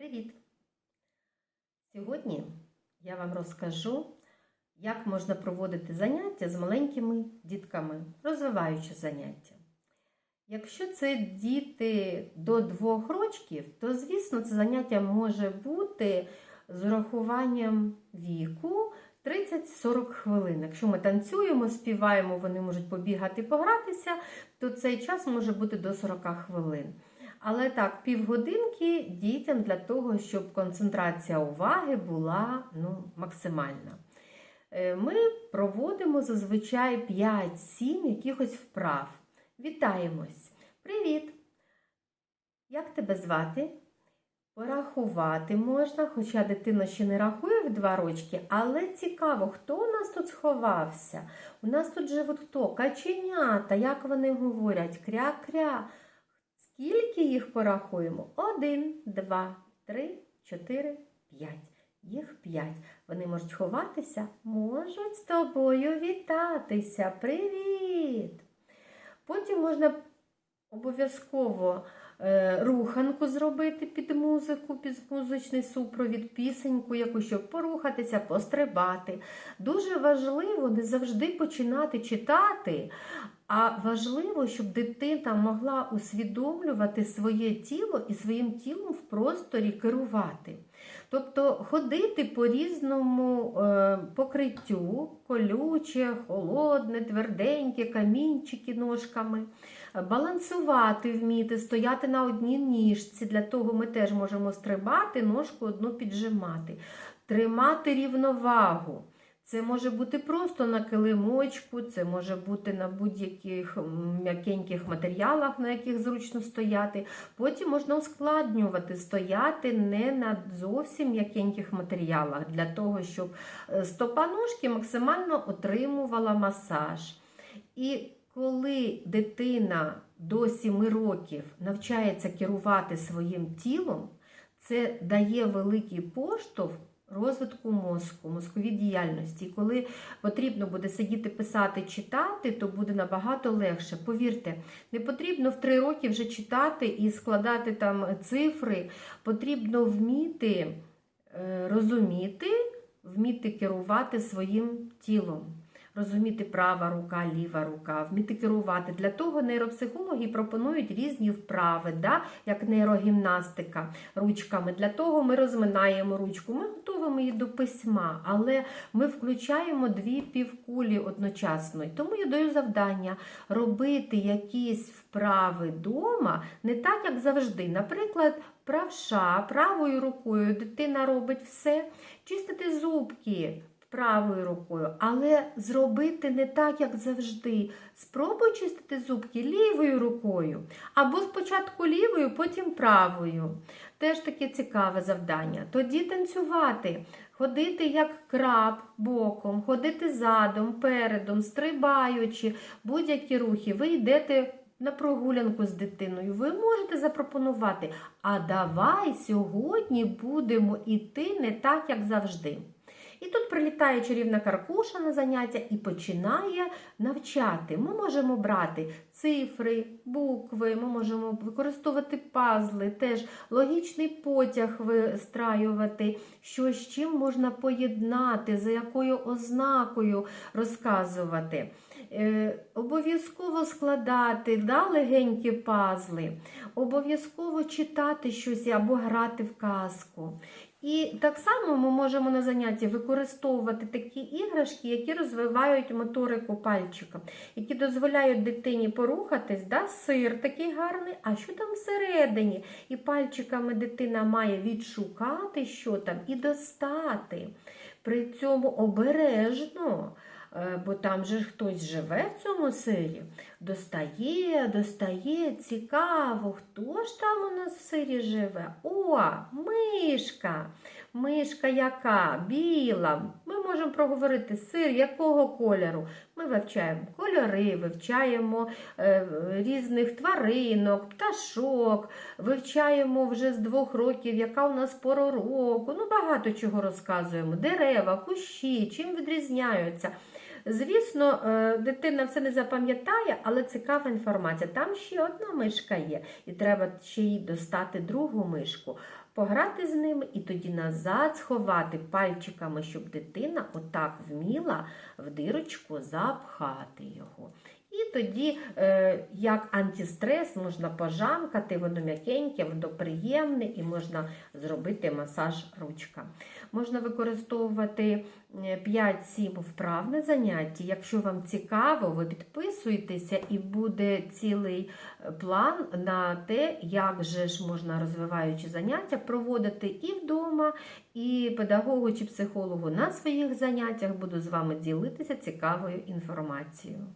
Привіт! Сьогодні я вам розкажу, як можна проводити заняття з маленькими дітками, розвиваючи заняття. Якщо це діти до двох років, то, звісно, це заняття може бути з урахуванням віку 30-40 хвилин. Якщо ми танцюємо, співаємо, вони можуть побігати, погратися, то цей час може бути до 40 хвилин. Але так, півгодинки дітям для того, щоб концентрація уваги була ну, максимальна. Е, Ми проводимо зазвичай 5-7 якихось вправ. Вітаємось! Привіт! Як тебе звати? Порахувати можна, хоча дитина ще не рахує в два рочки, але цікаво, хто у нас тут сховався? У нас тут живуть хто? Каченята, як вони говорять? Кря-кря. Скільки їх порахуємо? Один, два, три, чотири, п'ять. Їх п'ять. Вони можуть ховатися, можуть з тобою вітатися. Привіт! Потім можна обов'язково е, руханку зробити під музику, під музичний супровід, пісеньку, яку, щоб порухатися, пострибати. Дуже важливо не завжди починати читати, а важливо, щоб дитина могла усвідомлювати своє тіло і своїм тілом в просторі керувати. Тобто ходити по різному е, покриттю, колюче, холодне, тверденьке, камінчики ножками, балансувати вміти, стояти на одній ніжці. Для того ми теж можемо стрибати, ножку одну піджимати, тримати рівновагу. Це може бути просто на килимочку, це може бути на будь-яких м'якеньких матеріалах, на яких зручно стояти. Потім можна ускладнювати, стояти не на зовсім м'якеньких матеріалах, для того, щоб стопа ножки максимально отримувала масаж. І коли дитина до 7 років навчається керувати своїм тілом, це дає великий поштовх розвитку мозку, мозковій діяльності. Коли потрібно буде сидіти, писати, читати, то буде набагато легше. Повірте, не потрібно в три роки вже читати і складати там цифри. Потрібно вміти е, розуміти, вміти керувати своїм тілом. Розуміти права рука, ліва рука, вміти керувати. Для того нейропсихологи пропонують різні вправи, да? як нейрогімнастика ручками. Для того ми розминаємо ручку, ми готуємо її до письма, але ми включаємо дві півкулі одночасно. Тому я даю завдання робити якісь вправи вдома не так, як завжди. Наприклад, правша, правою рукою дитина робить все, чистити зубки правою рукою, але зробити не так, як завжди. Спробуй чистити зубки лівою рукою. Або спочатку лівою, потім правою. Теж таке цікаве завдання. Тоді танцювати, ходити як краб боком, ходити задом, передом, стрибаючи, будь-які рухи. Ви йдете. На прогулянку з дитиною ви можете запропонувати, а давай сьогодні будемо йти не так, як завжди. І тут прилітає чарівна каркуша на заняття і починає навчати. Ми можемо брати цифри, букви, ми можемо використовувати пазли, теж логічний потяг вистраювати, що з чим можна поєднати, за якою ознакою розказувати. Е, обов'язково складати да, легенькі пазли, обов'язково читати щось або грати в казку. І так само ми можемо на занятті використовувати такі іграшки, які розвивають моторику пальчика, які дозволяють дитині порухатись, да, сир такий гарний, а що там всередині? І пальчиками дитина має відшукати, що там, і достати. При цьому обережно. Бо там же хтось живе в цьому сирі, достає, достає, цікаво, хто ж там у нас в сирі живе? О, мишка. Мишка яка? Біла. Ми можемо проговорити сир якого кольору. Ми вивчаємо кольори, вивчаємо е, різних тваринок, пташок, вивчаємо вже з двох років, яка у нас пора року. Ну, багато чого розказуємо. Дерева, кущі, чим відрізняються. Звісно, е, дитина все не запам'ятає, але цікава інформація. Там ще одна мишка є, і треба ще й достати другу мишку, пограти з ними і тоді назад сховати пальчиками, щоб дитина отак вміла в дирочку запхати його. Тоді, е, як антистрес, можна пожамкати, воно м'якеньке, воно приємне і можна зробити масаж ручка. Можна використовувати е, 5-7 вправ на занятті. Якщо вам цікаво, ви підписуєтеся і буде цілий е, план на те, як же ж можна розвиваючи заняття проводити і вдома, і педагогу чи психологу на своїх заняттях буду з вами ділитися цікавою інформацією.